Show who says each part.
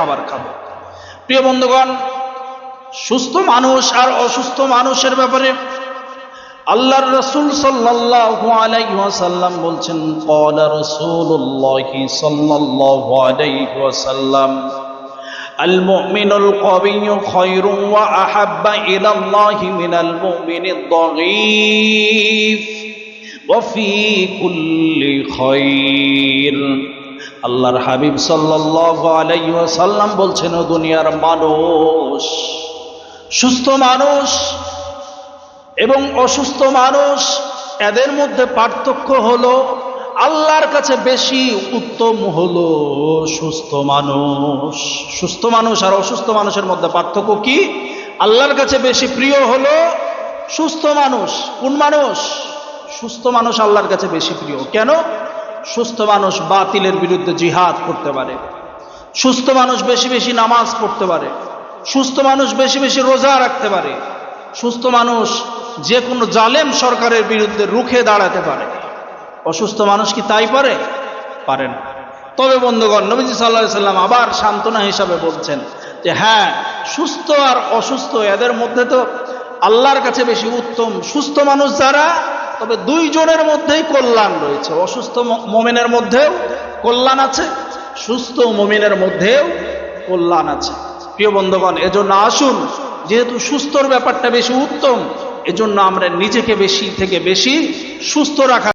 Speaker 1: খাবার খাব। প্রিয় বন্ধুগণ, সুস্থ মানুষ আর অসুস্থ মানুষের ব্যাপারে আল্লাহর রসুল সাল্লাল্লাহু বলছেন, ক্বালা রাসূলুল্লাহি সাল্লাল্লাহু আলাইহি ওয়াসাল্লাম আল মুমিনুল কবিয়্যু খায়রুন ওয়া আহাব্বা ইলাল্লাহি মিনাল মুমিনিদ দাঈফ আল্লাহর হাবিব ওয়াসাল্লাম বলছেন, ও দুনিয়ার মানুষ, সুস্থ মানুষ এবং অসুস্থ মানুষ, এদের মধ্যে পার্থক্য হলো আল্লাহর কাছে বেশি উত্তম হলো সুস্থ মানুষ। সুস্থ মানুষ আর অসুস্থ মানুষের মধ্যে পার্থক্য কি? আল্লাহর কাছে বেশি প্রিয় হলো সুস্থ মানুষ। কোন মানুষ? সুস্থ মানুষ আল্লাহর কাছে বেশি প্রিয়। কেন? সুস্থ মানুষ বাতিলের বিরুদ্ধে জিহাদ করতে পারে। সুস্থ মানুষ বেশি বেশি নামাজ পড়তে পারে। সুস্থ মানুষ বেশি বেশি রোজা রাখতে পারে। সুস্থ মানুষ যে কোনো জালেম সরকারের বিরুদ্ধে রুখে দাঁড়াতে পারে। অসুস্থ মানুষ কি তাই পারে? পারেন তবে বন্ধুগণ, নবীজি সাল্লাহ সাল্লাম আবার সান্ত্বনা হিসাবে বলছেন যে হ্যাঁ সুস্থ আর অসুস্থ, এদের মধ্যে তো আল্লাহর কাছে বেশি উত্তম। সুস্থ মানুষ যারা তবে দুইজনের মধ্যেই কল্যাণ রয়েছে। অসুস্থ মোমেনের মধ্যেও কল্যাণ আছে, সুস্থ মোমিনের মধ্যেও কল্যাণ আছে। প্রিয় বন্ধুগণ, এজন্য আসুন, যেহেতু সুস্থর ব্যাপারটা বেশি উত্তম, এজন্য আমরা নিজেকে বেশি থেকে বেশি সুস্থ রাখা